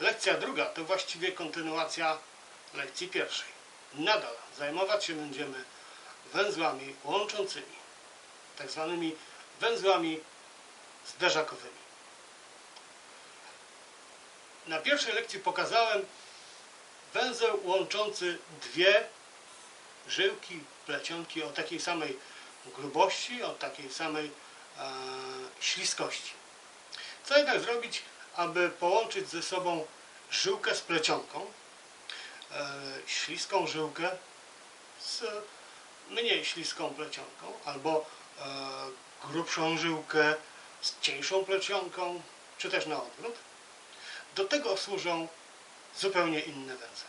Lekcja druga to właściwie kontynuacja lekcji pierwszej. Nadal zajmować się będziemy węzłami łączącymi, tak zwanymi węzłami zderzakowymi. Na pierwszej lekcji pokazałem węzeł łączący dwie żyłki, plecionki o takiej samej grubości, o takiej samej e, śliskości. Co jednak zrobić, aby połączyć ze sobą żyłkę z plecionką, e, śliską żyłkę z mniej śliską plecionką, albo e, grubszą żyłkę z cieńszą plecionką, czy też na odwrót. Do tego służą zupełnie inne węzły.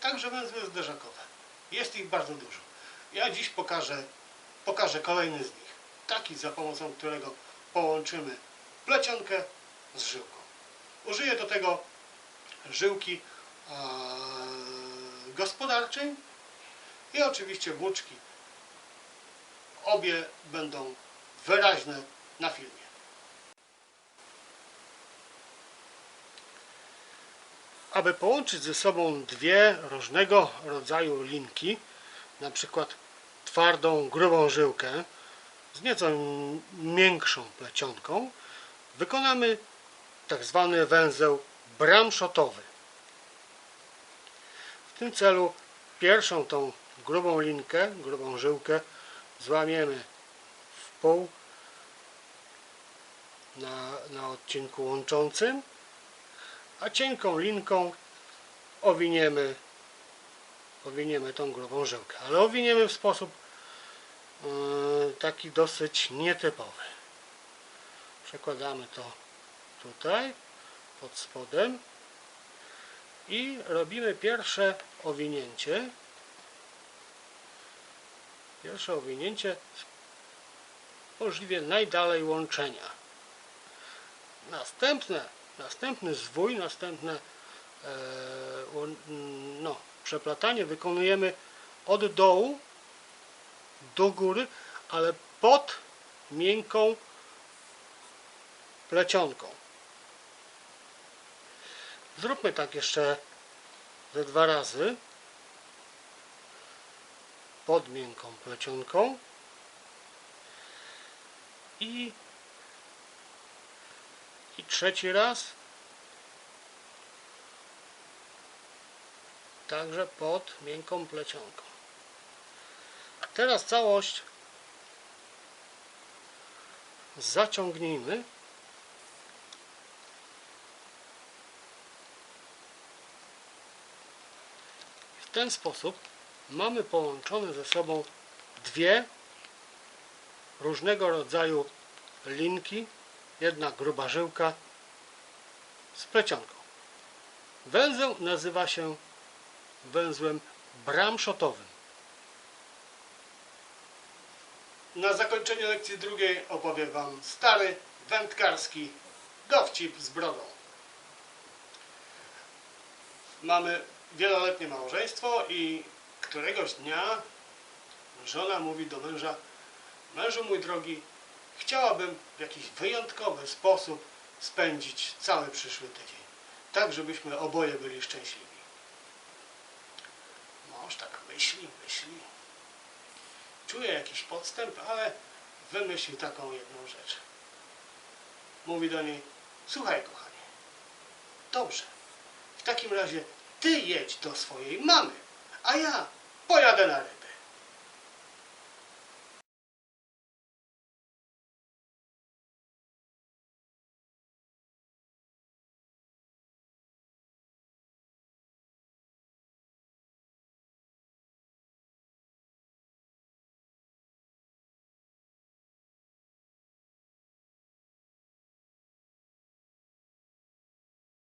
Także węzły zderzakowe. Jest ich bardzo dużo. Ja dziś pokażę, pokażę kolejny z nich. Taki, za pomocą którego połączymy plecionkę z żyłką. Użyję do tego żyłki e, gospodarczej i oczywiście włóczki. Obie będą wyraźne na filmie. Aby połączyć ze sobą dwie różnego rodzaju linki, na przykład twardą, grubą żyłkę z nieco miększą plecionką, wykonamy tak zwany węzeł bramszotowy. W tym celu pierwszą tą grubą linkę, grubą żyłkę złamiemy w pół na, na odcinku łączącym, a cienką linką owiniemy, owiniemy tą grubą żyłkę, ale owiniemy w sposób yy, taki dosyć nietypowy. Przekładamy to tutaj, pod spodem i robimy pierwsze owinięcie. Pierwsze owinięcie możliwie najdalej łączenia. Następne, następny zwój, następne e, no, przeplatanie wykonujemy od dołu do góry, ale pod miękką plecionką. Zróbmy tak jeszcze ze dwa razy. Pod miękką plecionką. I, i trzeci raz. Także pod miękką plecionką. Teraz całość zaciągnijmy. Ten sposób mamy połączone ze sobą dwie różnego rodzaju linki, jedna gruba żyłka z plecionką. Węzeł nazywa się węzłem bramszotowym. Na zakończenie lekcji drugiej opowiem Wam stary wędkarski dowcip z brodą. Mamy wieloletnie małżeństwo i któregoś dnia żona mówi do męża Mężu mój drogi, chciałabym w jakiś wyjątkowy sposób spędzić cały przyszły tydzień. Tak, żebyśmy oboje byli szczęśliwi. Mąż tak myśli, myśli. Czuje jakiś podstęp, ale wymyślił taką jedną rzecz. Mówi do niej, słuchaj kochanie, dobrze, w takim razie ty jedź do swojej mamy, a ja pojadę na ryby.